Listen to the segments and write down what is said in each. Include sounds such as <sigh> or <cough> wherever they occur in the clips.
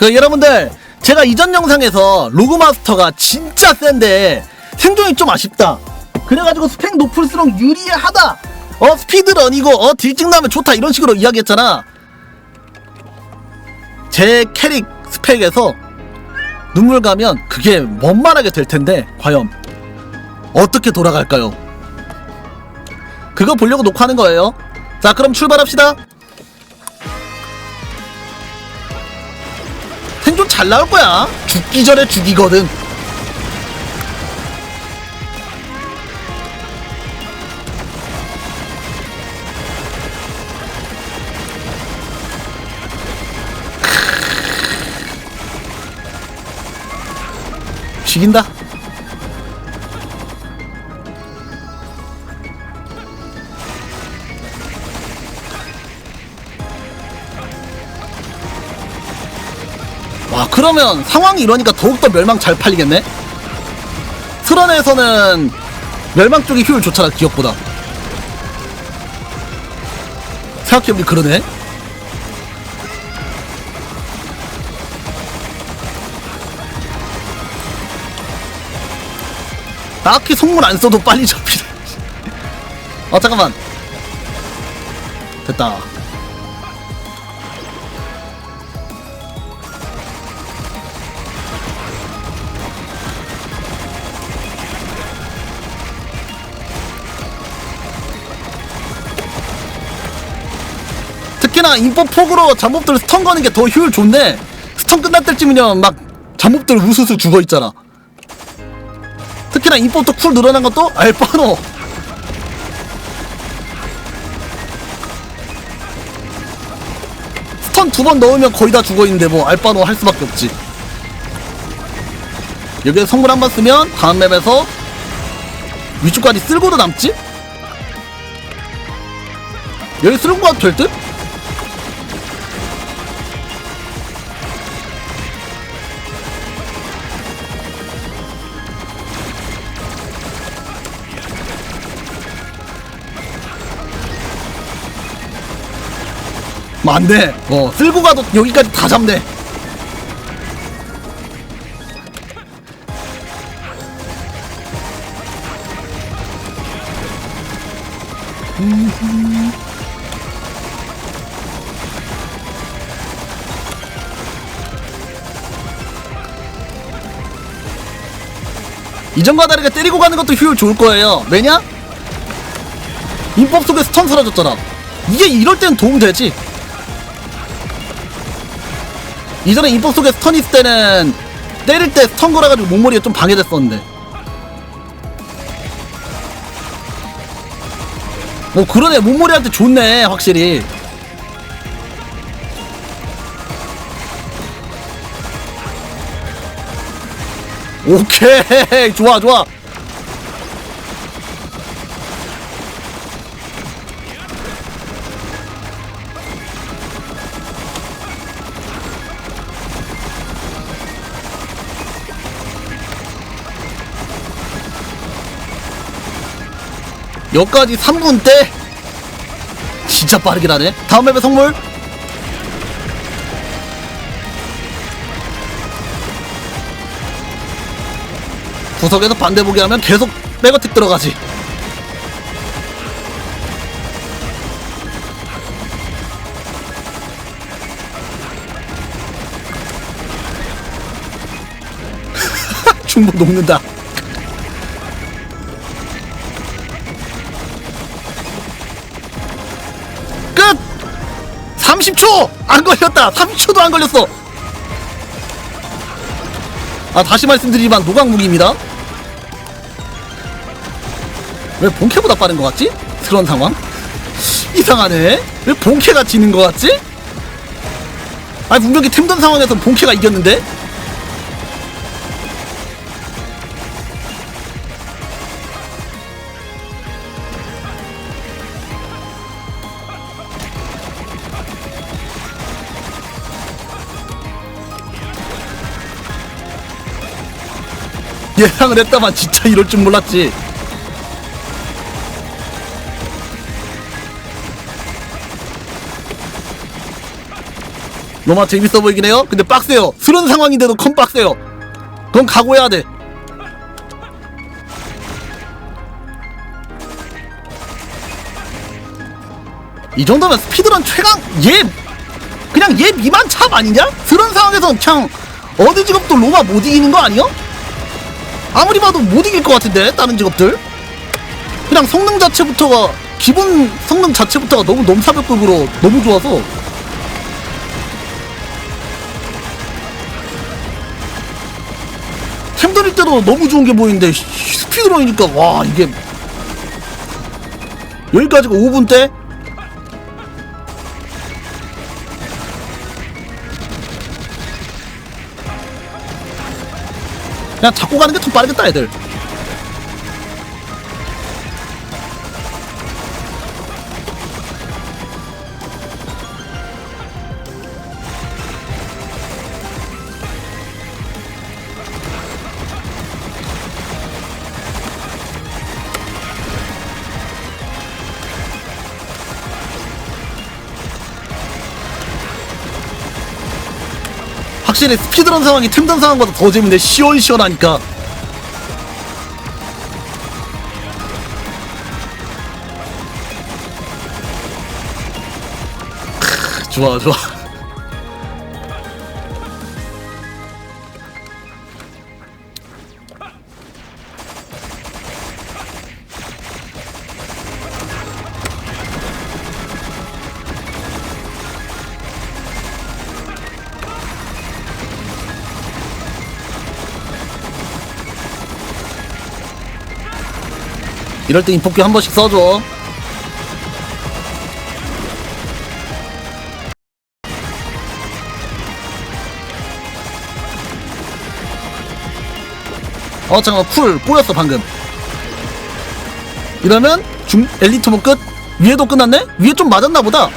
그 여러분들 제가 이전 영상에서 로그마스터가 진짜 센데 생존이 좀 아쉽다. 그래가지고 스펙 높을수록 유리하다. 어 스피드런이고 어 딜찍 나면 좋다 이런 식으로 이야기했잖아. 제 캐릭 스펙에서 눈물 가면 그게 원만하게 될 텐데 과연 어떻게 돌아갈까요? 그거 보려고 녹화하는 거예요. 자 그럼 출발합시다. 잘 나올 거야. 죽기 전에 죽이거든. 죽인다. 그러면 상황이 이러니까 더욱더 멸망 잘 팔리겠네? 트런에서는 멸망 쪽이 효율 좋잖아 기억보다. 생각해보니 그러네. 딱히 속물 안 써도 빨리 잡히네. 아 <laughs> 잠깐만. 됐다 특히나 인포 폭으로 잠몹들 스턴 거는 게 더 효율 좋네. 스턴 끝날 때쯤이면 막 잠몹들 우수수 죽어 있잖아. 특히나 인포도 쿨 늘어난 것도 알바노. 스턴 두 번 넣으면 거의 다 죽어 있는데 뭐 알바노 할 수밖에 없지. 여기에 성물 한 번 쓰면 다음 맵에서 위쪽까지 쓸고도 남지? 여기 쓸고 가도 될 듯? 맞네. 어, 쓸고 가도 여기까지 다 잡네. 이전과 다르게 때리고 가는 것도 효율 좋을 거예요. 왜냐? 인법 속에 스턴 사라졌잖아. 이게 이럴 땐 도움 되지. 이전에 인법 속에 스턴 있을 때는 때릴 때 스턴 걸어가지고 목머리가 좀 방해됐었는데. 뭐 그러네 때 좋네 확실히. 오케이 <laughs> 좋아 좋아 여기까지 3분 때? 진짜 빠르긴 하네. 다음 맵의 성물. 구석에서 반대 보기 하면 계속 백어택 들어가지. <laughs> 중복 녹는다 30초! 안 걸렸다! 30초도 안 걸렸어! 아, 다시 말씀드리지만 노광무기입니다. 왜 본캐보다 빠른 것 같지? 그런 상황? 이상하네. 왜 본캐가 지는 것 같지? 아니, 분명히 틈든 상황에서 본캐가 이겼는데? 예상을 했다만 진짜 이럴 줄 몰랐지. 로마 재밌어 보이긴 해요 근데 빡세요 그런 상황인데도 컴 빡세요 그건 각오해야 돼 이 정도면 스피드런 최강 얘 그냥 얘 미만 탑 아니냐? 그런 상황에서 그냥 어느 직업도 로마 못 이기는 거 아니야? 아무리 봐도 못 이길 것 같은데 다른 직업들? 그냥 성능 자체부터가 기본 성능 자체부터가 너무 넘사벽급으로 너무 좋아서. 템 돌릴 때도 너무 좋은 게 보이는데 씨, 스피드런이니까 와 이게. 여기까지가 5분 때 그냥 잡고 가는 게 더 빠르겠다 애들 확실히 스피드런 상황이 틈든 상황보다 더 재밌네. 시원시원하니까. 크, 좋아 좋아 이럴 때 인포큐 한 번씩 써줘. 어 잠깐만. 쿨 꼬였어 방금. 이러면 중 엘리트모 끝? 위에도 끝났네? 위에 좀 맞았나 보다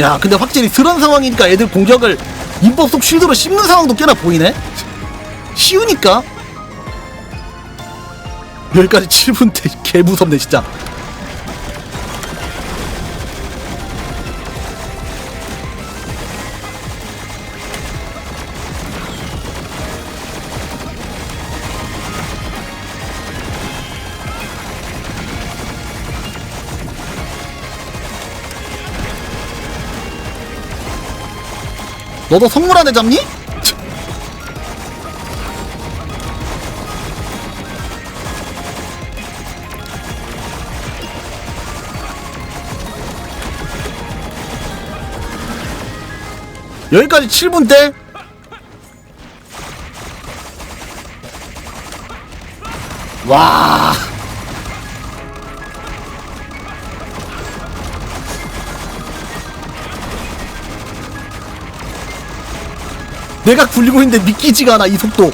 야 근데 확실히 그런 상황이니까 애들 공격을 인법 속 쉴드로 씹는 상황도 꽤나 보이네? 쉬우니까? 여기까지 7분 대 개무섭네 진짜 너도 성물 안에 잡니? 여기까지 7분 대 와. 내가 굴리고 있는데 믿기지가 않아 이 속도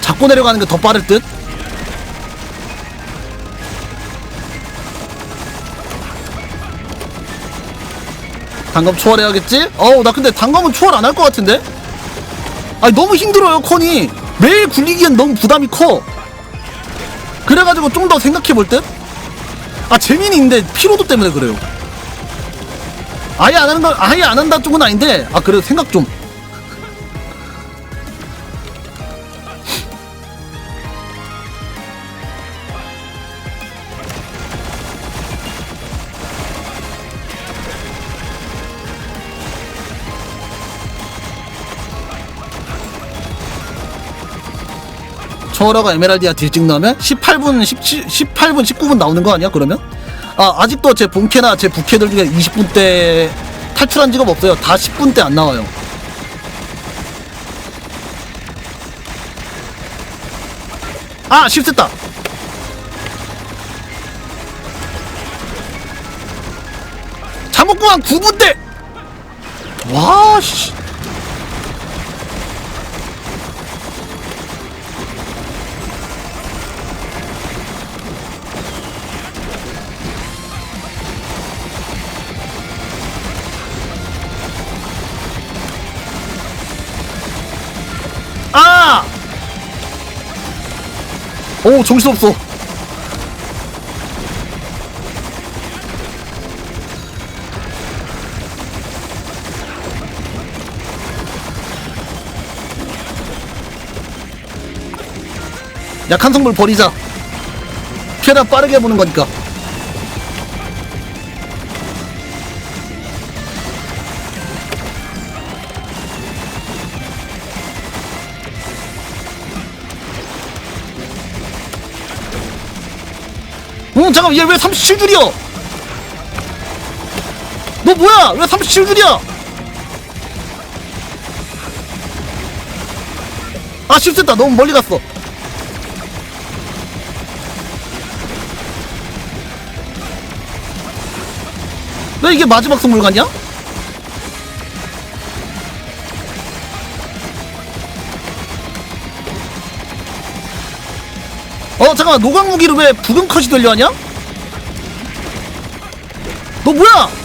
잡고 내려가는 게 더 빠를 듯? 단검 초월해야겠지? 어우 나 근데 단검은 초월 안 할 것 같은데? 아니 너무 힘들어요 컨이 매일 굴리기엔 너무 부담이 커 그래가지고 좀 더 생각해 볼 듯? 아 재미는 있는데 피로도 때문에 그래요 아예 안 하는 거 아예 안 한다 쪽은 아닌데 아 그래도 생각 좀 초월화가 에메랄디아 딜찍 나오면 18분 17 18분 19분 나오는 거 아니야 그러면? 아 아직도 제 본캐나 제 부캐들 중에 20분 대 탈출한 직업 없어요 다 10분 대 안 나와요 아 실수했다 잠복구간 9분 대 와, 씨. 오, 정신없어. 약한 성물 버리자. 최대한 빠르게 보는 거니까. 응, 잠깐만, 얘왜 37줄이야? 너 뭐야? 왜 37줄이야? 아, 실수했다. 너무 멀리 갔어. 왜 이게 마지막 선물 같냐? 잠깐만 노광무기를 왜 부근 컷이 되려 하냐? 너 뭐야?